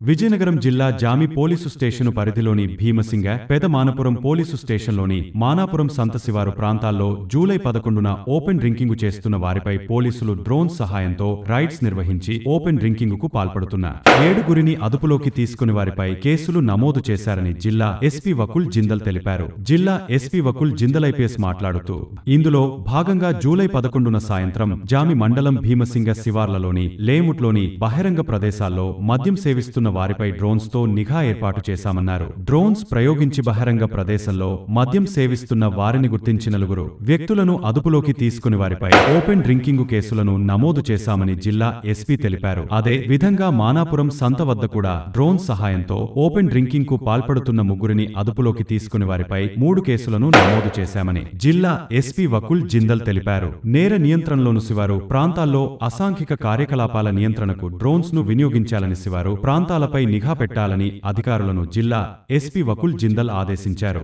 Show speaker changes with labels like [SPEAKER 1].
[SPEAKER 1] విజయనగరం జిల్లా జామి police station పరిధిలోని భీమసింగ పెదమానపురం police స్టేషన్లోని Manapuram సంతశివారు ప్రాంతాల్లో జూలై పదకొండున ఓపెన్ డ్రింకింగ్ చేస్తున్న వారిపై పోలీసులు డ్రోన్ సహాయంతో రైడ్స్ నిర్వహించి ఓపెన్ డ్రింకింగ్కు పాల్పడుతున్న ఏడుగురిని అదుపులోకి తీసుకుని వారిపై కేసులు నమోదు చేశారని జిల్లా ఎస్పీ వకుల్ జిందల్ తెలిపారు. జిల్లా ఎస్పీ వకుల్ జిందల్ ఐపీఎస్ మాట్లాడుతూ ఇందులో భాగంగా జూలై పదకొండున సాయంత్రం జామి మండలం భీమసింగ శివార్లలోని లేముట్లోని బహిరంగ ప్రదేశాల్లో మద్యం సేవిస్తున్న వారిపై డ్రోన్స్తో నిఘా ఏర్పాటు చేశామన్నారు. డ్రోన్స్ ప్రయోగించి బహిరంగ ప్రదేశంలో మద్యం సేవిస్తున్న వారిని గుర్తించిన నలుగురు వ్యక్తులను అదుపులోకి తీసుకుని వారిపై ఓపెన్ డ్రింకింగ్ కేసులను నమోదు చేశామని జిల్లా ఎస్పీ తెలిపారు. అదే విధంగా మానాపురం సంత వద్ద కూడా డ్రోన్ సహాయంతో ఓపెన్ డ్రింకింగ్కు పాల్పడుతున్న ముగ్గురిని అదుపులోకి తీసుకుని వారిపై మూడు కేసులను నమోదు చేశామని జిల్లా ఎస్పీ వకుల్ జిందల్ తెలిపారు. నేర నియంత్రణలోను శివారు ప్రాంతాల్లో అసాంఘిక కార్యకలాపాల నియంత్రణకు డ్రోన్స్ను వినియోగించాలని శివారు మోసాలపై నిఘా పెట్టాలని అధికారులను జిల్లా ఎస్పీ వకుల్ జిందల్ ఆదేశించారు.